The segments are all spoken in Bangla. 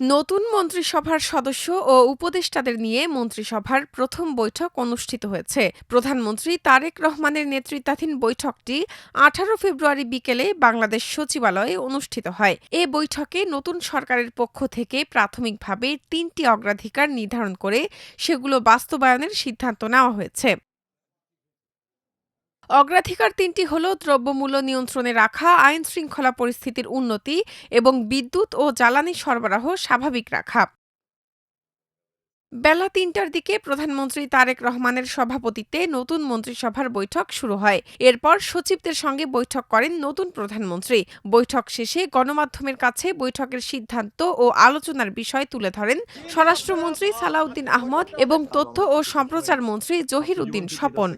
নতুন মন্ত্রিসভার সদস্য ও উপদেষ্টাদের নিয়ে মন্ত্রিসভার প্রথম বৈঠক অনুষ্ঠিত হয়েছে। প্রধানমন্ত্রী তারেক রহমানের নেতৃত্বাধীন বৈঠকটি আঠারো ফেব্রুয়ারি বিকেলে বাংলাদেশ সচিবালয়ে অনুষ্ঠিত হয়। এ বৈঠকে নতুন সরকারের পক্ষ থেকে প্রাথমিকভাবে তিনটি অগ্রাধিকার নির্ধারণ করে সেগুলো বাস্তবায়নের সিদ্ধান্ত নেওয়া হয়েছে। অগ্রাধিকার তিনটি হল দ্রব্যমূল্য নিয়ন্ত্রণে রাখা, আইন শৃঙ্খলা পরিস্থিতির উন্নতি এবং বিদ্যুৎ ও জ্বালানি সরবরাহ স্বাভাবিক রাখা। বেলা তিনটার দিকে প্রধানমন্ত্রী তারেক রহমানের সভাপতিত্বে নতুন মন্ত্রিসভার বৈঠক শুরু হয়। এরপর সচিবদের সঙ্গে বৈঠক করেন নতুন প্রধানমন্ত্রী। বৈঠক শেষে গণমাধ্যমের কাছে বৈঠকের সিদ্ধান্ত ও আলোচনার বিষয় তুলে ধরেন স্বরাষ্ট্রমন্ত্রী সালাউদ্দিন আহমদ এবং তথ্য ও সম্প্রচার মন্ত্রী জহির উদ্দিন স্বপন।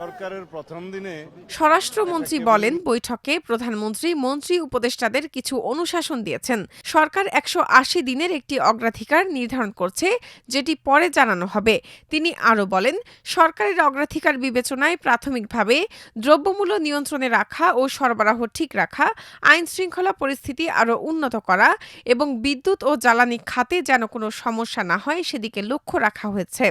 সরকারের প্রথম দিনে স্বরাষ্ট্রমন্ত্রী বলেন, বৈঠকে প্রধানমন্ত্রী, মন্ত্রী উপদেষ্টাদের কিছু অনুশাসন দিয়েছেন। সরকার একশো আশি দিনের একটি অগ্রাধিকার নির্ধারণ করছে, যেটি পরে জানানো হবে। তিনি আরও বলেন, সরকারের অগ্রাধিকার বিবেচনায় প্রাথমিকভাবে দ্রব্যমূল্য নিয়ন্ত্রণে রাখা ও সরবরাহ ঠিক রাখা আইন শৃঙ্খলা পরিস্থিতি আরও উন্নত করা এবং বিদ্যুৎ ও জ্বালানি খাতে যেন কোনো সমস্যা না হয়, সেদিকে লক্ষ্য রাখা হয়েছে।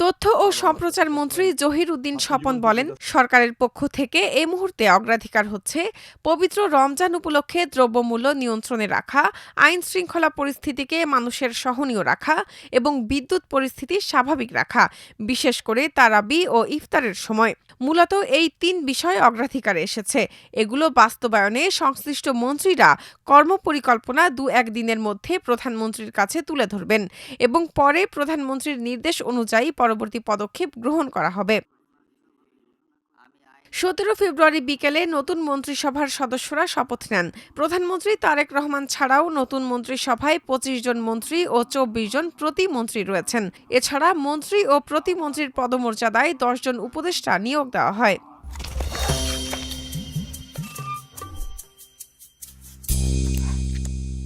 তথ্য ও সম্প্রচার মন্ত্রী জহির উদ্দিন স্বপন বলেন সরকারের পক্ষ থেকে এই মুহূর্তে অগ্রাধিকার হচ্ছে পবিত্র রমজান উপলক্ষে দ্রব্যমূল্য নিয়ন্ত্রণে রাখা আইন শৃঙ্খলা পরিস্থিতিকে মানুষের সহনীয় রাখা এবং বিদ্যুৎ পরিস্থিতি স্বাভাবিক রাখা বিশেষ করে তারাবি ও ইফতারের সময়। মূলত এই তিন বিষয় অগ্রাধিকারে এসেছে। এগুলো বাস্তবায়নে সংশ্লিষ্ট মন্ত্রীরা কর্মপরিকল্পনা দু একদিনের মধ্যে প্রধানমন্ত্রীর কাছে তুলে ধরবেন এবং পরে প্রধানমন্ত্রীর নির্দেশ অনুযায়ী পরবর্তী পদক্ষেপ গ্রহণ করা হবে। সতেরো ফেব্রুয়ারি বিকেলে নতুন মন্ত্রিসভার সদস্যরা শপথ নেন। প্রধানমন্ত্রী তারেক রহমান ছাড়াও নতুন মন্ত্রিসভায় পঁচিশ জন মন্ত্রী ও চব্বিশ জন প্রতিমন্ত্রী রয়েছেন। এছাড়া মন্ত্রী ও প্রতিমন্ত্রীর পদমর্যাদায় দশজন উপদেষ্টা নিয়োগ দেওয়া হয়।